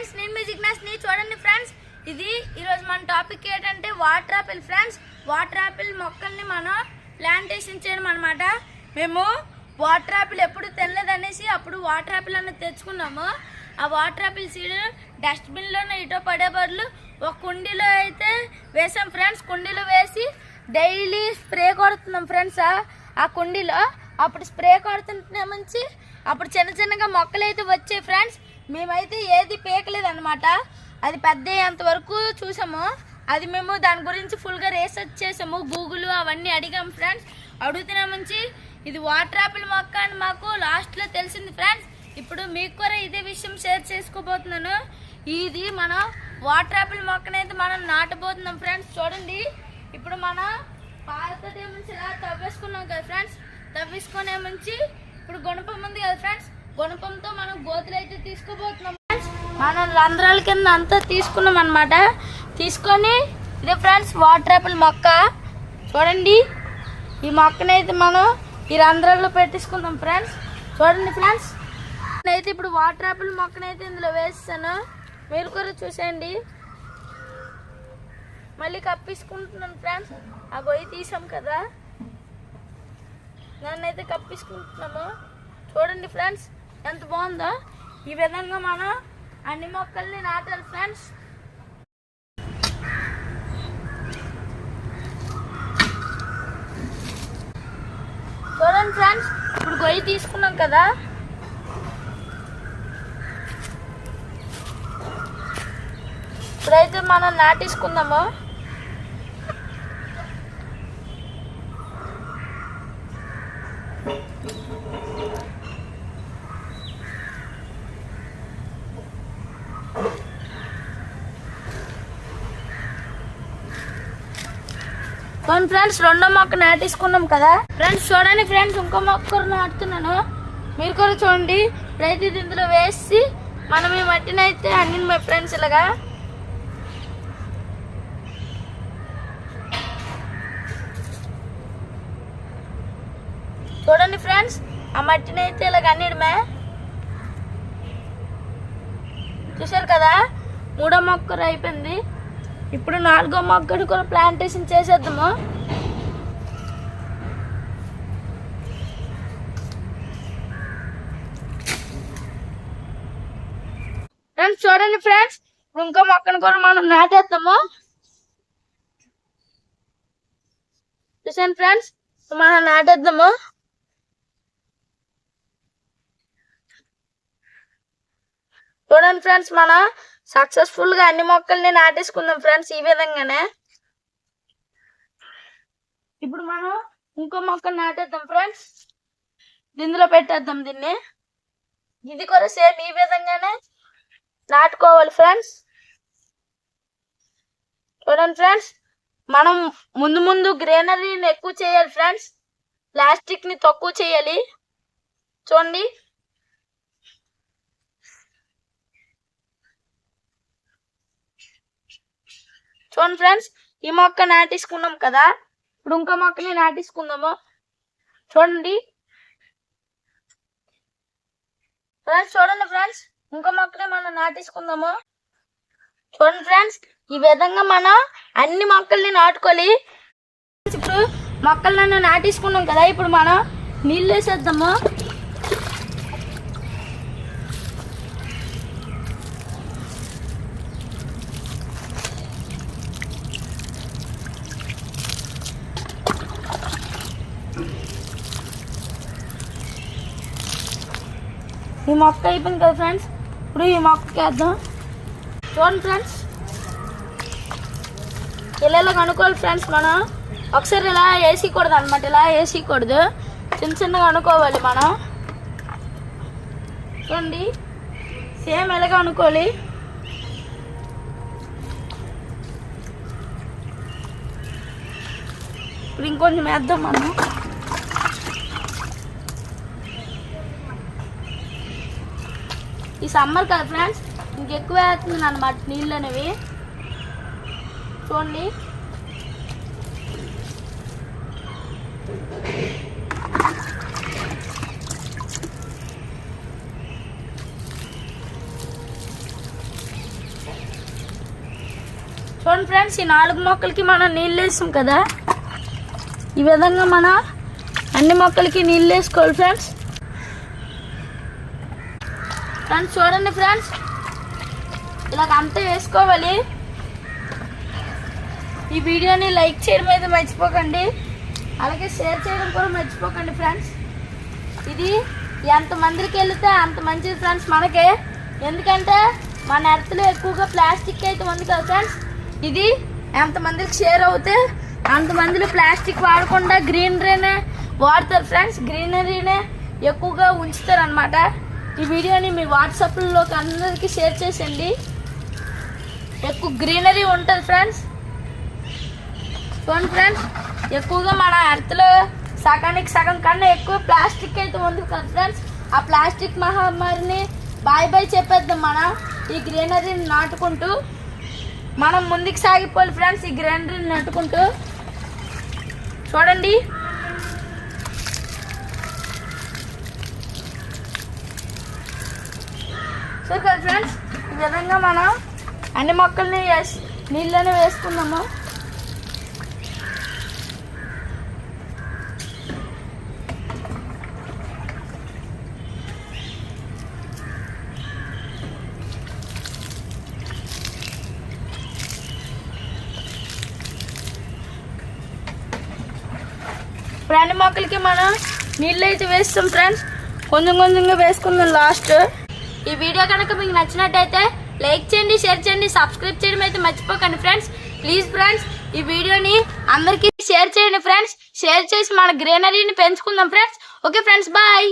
Friends నేను మీ జిగ్నాస్ని చూడండి friends. ఇది ఈరోజు మన టాపిక్ ఏంటంటే water apple friends. Water apple మొక్కల్ని మనం ప్లాంటేషన్ చేయడం అనమాట మేము వాటర్ ఆపిల్ ఎప్పుడు తినలేదనేసి అప్పుడు వాటర్ ఆపిల్ అనేది తెచ్చుకున్నాము. ఆ వాటర్ ఆపిల్ సీడ్ డస్ట్బిన్లోనే ఇటో పడే బదులు ఒక కుండీలో అయితే వేసాం ఫ్రెండ్స్. కుండీలో వేసి డైలీ స్ప్రే కొడుతున్నాం ఫ్రెండ్స్. ఆ కుండీలో అప్పుడు స్ప్రే కొడుతుంటే మంచి అప్పుడు చిన్న చిన్నగా మొక్కలు అయితే వచ్చాయి ఫ్రెండ్స్. మేమైతే ఏది పేకలేదన్నమాట. అది పెద్ద అయ్యేంత వరకు చూసాము. అది మేము దాని గురించి ఫుల్గా రీసెర్చ్ చేసాము. గూగుల్ అవన్నీ అడిగాం ఫ్రెండ్స్ అడుగుతున్నా నుంచి ఇది వాటర్ ఆపిల్ మొక్క అని మాకు లాస్ట్లో తెలిసింది ఫ్రెండ్స్ ఇప్పుడు మీకు కూడా ఇదే విషయం షేర్ చేసుకోబోతున్నాను. ఇది మనం వాటర్ ఆపిల్ మొక్కనైతే మనం నాటబోతున్నాం ఫ్రెండ్స్ చూడండి. ఇప్పుడు మన పాతదే నుంచి ఇలా తవ్వేసుకున్నాం కదా ఫ్రెండ్స్ తవ్వేసుకునే నుంచి ఇప్పుడు గుణపం ఉంది కదా ఫ్రెండ్స్ గుణపంతో మనం గోతులు అయితే తీసుకోబోతున్నాం మనం రంధ్రాల కింద అంతా తీసుకున్నాం అనమాట తీసుకొని ఇది ఫ్రెండ్స్ వాటర్ ఆపిల్ మొక్క. చూడండి. ఈ మొక్కనైతే మనం ఈ రంధ్రాల్లో పెట్టేసుకుందాం ఫ్రెండ్స్. చూడండి ఫ్రెండ్స్. నేనైతే ఇప్పుడు వాటర్ యాపిల్ మొక్కనైతే ఇందులో వేస్తాను మీరు కూడా చూసేయండి. మళ్ళీ కప్పించుకుంటున్నాను ఫ్రెండ్స్. ఆ గొయ్యి తీసాం కదా. నన్నైతే కప్పించుకుంటున్నాము చూడండి ఫ్రెండ్స్. ఎంత బాగుందో? ఈ విధంగా మనం అన్ని మొక్కల్ని నాటాలి ఫ్రెండ్స్. చూడండి ఫ్రెండ్స్ ఇప్పుడు గొయ్యి తీసుకున్నాం కదా. ఇప్పుడైతే మనం నాటేసుకుందాము. అవును ఫ్రెండ్స్ రెండో మొక్క నాటేసుకున్నాం కదా. ఫ్రెండ్స్ చూడండి ఫ్రెండ్స్ ఇంకో మొక్క నాటుతున్నాను. మీరు కూడా చూడండి. ప్రతి ఇందులో వేసి మనం ఈ మట్టిని అయితే అన్ని మై ఫ్రెండ్స్ ఇలాగా చూడండి ఫ్రెండ్స్ ఆ మట్టిని అయితే ఇలాగ అన్నిడమే చూశారు కదా? మూడో మొక్కరు అయిపోయింది. ఇప్పుడు నాలుగో మొక్కడు కూడా ప్లాంటేషన్ చేసేద్దాము? ఫ్రెండ్స్ చూడండి ఫ్రెండ్స్ ఇప్పుడు ఇంకో మొక్కను కూడా మనం నాటేద్దాము? చూసాను ఫ్రెండ్స్ మనం నాటేద్దాము? చూడండి ఫ్రెండ్స్ మనం సక్సెస్ఫుల్గా అన్ని మొక్కల్ని నాటేసుకుందాం ఫ్రెండ్స్ ఈ విధంగానే. ఇప్పుడు మనం ఇంకో మొక్కలు నాటేద్దాం ఫ్రెండ్స్ ఇందులో పెట్టేద్దాం దీన్ని. ఇది కూడా సేమ్ ఈ విధంగానే నాటుకోవాలి ఫ్రెండ్స్ చూడండి ఫ్రెండ్స్ మనం ముందు ముందు గ్రీనరీని ఎక్కువ చేయాలి ఫ్రెండ్స్ ప్లాస్టిక్ని తక్కువ చేయాలి. చూడండి. చూడండి ఫ్రెండ్స్. ఈ మొక్క నాటేసుకున్నాం కదా? ఇప్పుడు ఇంకో మొక్కని నాటేసుకుందాము. చూడండి. ఫ్రెండ్స్ చూడండి ఫ్రెండ్స్. ఇంకో మొక్కని మనం నాటేసుకుందాము. చూడండి ఫ్రెండ్స్. ఈ విధంగా మనం అన్ని మొక్కల్ని నాటుకోవాలి. ఇప్పుడు మొక్కలను నాటేసుకున్నాం కదా. ఇప్పుడు మనం నీళ్ళు వేసేద్దాము. ఈ మొక్క అయిపోయింది కదా ఫ్రెండ్స్ ఇప్పుడు ఈ మొక్కకి వేద్దాం. చూడండి ఫ్రెండ్స్ ఇలా ఇలా కనుక్కోవాలి ఫ్రెండ్స్ మనం. ఒకసారి ఇలా వేసేయకూడదు అనమాట ఇలా వేసేయకూడదు చిన్న చిన్నగా అనుకోవాలి మనం. చూడండి. సేమ్ ఎలాగ అనుకోవాలి. ఇప్పుడు ఇంకొంచెం వేద్దాం మనం. ఈ సమ్మర్ కదా ఫ్రెండ్స్? ఇంకెక్కువ వేస్తుంది అనమాట నీళ్ళు అనేవి చూడండి. చూడండి ఫ్రెండ్స్ ఈ నాలుగు మొక్కలకి మనం నీళ్ళు వేసాం కదా? ఈ విధంగా మన అన్ని మొక్కలకి నీళ్ళు వేసుకోవాలి ఫ్రెండ్స్. ఫ్రెండ్స్ చూడండి ఫ్రెండ్స్. ఇలాగ అంతా వేసుకోవాలి. ఈ వీడియోని లైక్ చేయడం అయితే మర్చిపోకండి. అలాగే షేర్ చేయడం కూడా మర్చిపోకండి ఫ్రెండ్స్. ఇది ఎంతమందికి వెళితే అంత మంచిది ఫ్రెండ్స్ మనకే. ఎందుకంటే మన ఎర్త్లో ఎక్కువగా ప్లాస్టిక్ అయితే ఉంది కదా ఫ్రెండ్స్. ఇది ఎంతమందికి షేర్ అవుతే అంతమందిలో ప్లాస్టిక్ వాడకుండా గ్రీనరీనే వాడతారు ఫ్రెండ్స్. గ్రీనరీనే ఎక్కువగా ఉంచుతారు అనమాట ఈ వీడియోని మీ వాట్సాప్లోకి అందరికీ షేర్ చేసేయండి. ఎక్కువ గ్రీనరీ ఉంటుంది ఫ్రెండ్స్. చూడండి ఫ్రెండ్స్ ఎక్కువగా మన ఎర్త్లో సగానికి సగం కన్నా ఎక్కువ ప్లాస్టిక్ అయితే ఉంది కదా ఫ్రెండ్స్. ఆ ప్లాస్టిక్ మహమ్మారిని బాయ్ బాయ్ చెప్పేద్దాం మనం. ఈ గ్రీనరీని నాటుకుంటూ మనం ముందుకు సాగిపోవాలి ఫ్రెండ్స్ ఈ గ్రీనరీని నాటుకుంటూ. చూడండి. సో కదా ఫ్రెండ్స్ ఈ విధంగా మనం అన్ని మొక్కల్ని నీళ్ళని వేసుకున్నాము. ఇప్పుడు అన్ని మొక్కలకి మనం నీళ్ళు అయితే వేస్తాం ఫ్రెండ్స్ కొంచెం కొంచెంగా వేసుకుందాం లాస్ట్. ఈ వీడియో కనుక మీకు నచ్చినట్టయితే లైక్ చేయండి షేర్ చేయండి సబ్స్క్రైబ్ చేయడం అయితే మర్చిపోకండి ఫ్రెండ్స్. ప్లీజ్ ఫ్రెండ్స్ ఈ వీడియోని అందరికీ షేర్ చేయండి ఫ్రెండ్స్. షేర్ చేసి మన గ్రీనరీని పెంచుకుందాం ఫ్రెండ్స్. Okay friends bye.